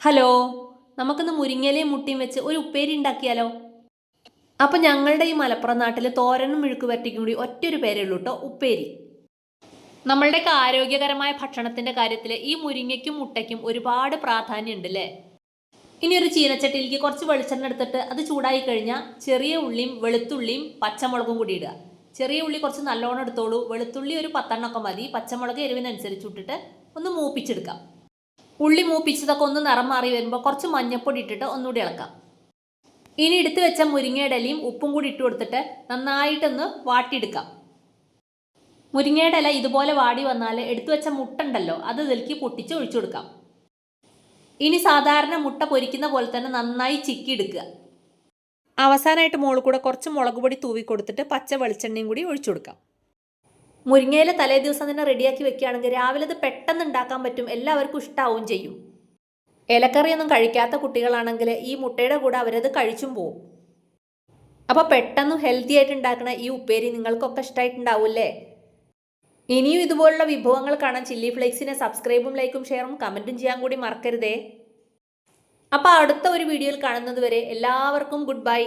Hello നമുക്കിന്ന് മുരിങ്ങയിലയും മുട്ടിയും വെച്ച് ഒരു ഉപ്പേരി ഉണ്ടാക്കിയാലോ? അപ്പം ഞങ്ങളുടെ ഈ മലപ്പുറം നാട്ടിൽ തോരനും മെഴുക്ക് വരട്ടിക്കും കൂടി ഒറ്റൊരു പേരേ ഉള്ളൂ കേട്ടോ ഉപ്പേരി. നമ്മളുടെയൊക്കെ ആരോഗ്യകരമായ ഭക്ഷണത്തിന്റെ കാര്യത്തിൽ ഈ മുരിങ്ങയ്ക്കും മുട്ടയ്ക്കും ഒരുപാട് പ്രാധാന്യമുണ്ട് അല്ലേ ഇനി ഒരു ചീനച്ചട്ടിയിലേക്ക് കുറച്ച് വെളിച്ചെണ്ണ എടുത്തിട്ട് അത് ചൂടായി കഴിഞ്ഞാൽ ചെറിയ ഉള്ളിയും വെളുത്തുള്ളിയും പച്ചമുളകും കൂടി ഇടുക. ചെറിയ ഉള്ളി കുറച്ച് നല്ലോണം എടുത്തോളൂ വെളുത്തുള്ളി ഒരു പത്തെണ്ണമൊക്കെ മതി പച്ചമുളക് എരിവിനനുസരിച്ച് ഇട്ടിട്ട് ഒന്ന് മൂപ്പിച്ചെടുക്കാം. ഉള്ളി മൂപ്പിച്ചതൊക്കെ ഒന്ന് നിറം മാറി വരുമ്പോൾ കുറച്ച് മഞ്ഞപ്പൊടി ഇട്ടിട്ട് ഒന്നുകൂടി ഇളക്കാം. ഇനി എടുത്തു വെച്ച മുരിങ്ങയുടെ ഇലയും ഉപ്പും കൂടി ഇട്ട് കൊടുത്തിട്ട് നന്നായിട്ടൊന്ന് വാട്ടിയെടുക്കാം. മുരിങ്ങയുടെ ഇല ഇതുപോലെ വാടി വന്നാൽ എടുത്തു വെച്ച മുട്ട ഉണ്ടല്ലോ അത് ഇതിലേക്ക് പൊട്ടിച്ച് ഒഴിച്ചു കൊടുക്കാം. ഇനി സാധാരണ മുട്ട പൊരിക്കുന്ന പോലെ തന്നെ നന്നായി ചിക്കി എടുക്കുക അവസാനമായിട്ട് മുകളിൽ കൂടെ കുറച്ച് മുളക് പൊടി തൂവി കൊടുത്തിട്ട് പച്ച വെളിച്ചെണ്ണയും കൂടി ഒഴിച്ചു കൊടുക്കാം. മുരിങ്ങയില തലേ ദിവസം തന്നെ റെഡിയാക്കി വെക്കുകയാണെങ്കിൽ രാവിലെ അത് പെട്ടെന്ന് ഉണ്ടാക്കാൻ പറ്റും. എല്ലാവർക്കും ഇഷ്ടാവും ചെയ്യും. ഇലക്കറിയൊന്നും കഴിക്കാത്ത കുട്ടികളാണെങ്കിൽ ഈ മുട്ടയുടെ കൂടെ അവരത് കഴിച്ചും പോവും. അപ്പോൾ പെട്ടെന്ന് ഹെൽത്തി ആയിട്ട് ഉണ്ടാക്കുന്ന ഈ ഉപ്പേരി നിങ്ങൾക്കൊക്കെ ഇഷ്ടമായിട്ടുണ്ടാവില്ലേ ഇനിയും ഇതുപോലുള്ള വിഭവങ്ങൾ കാണാൻ ചില്ലി ഫ്ലേക്സിനെ സബ്സ്ക്രൈബും ലൈക്കും ഷെയറും കമന്റും ചെയ്യാൻ കൂടി മറക്കരുതേ. അപ്പോൾ അടുത്ത ഒരു വീഡിയോയിൽ കാണുന്നത് വരെ എല്ലാവർക്കും ഗുഡ് ബൈ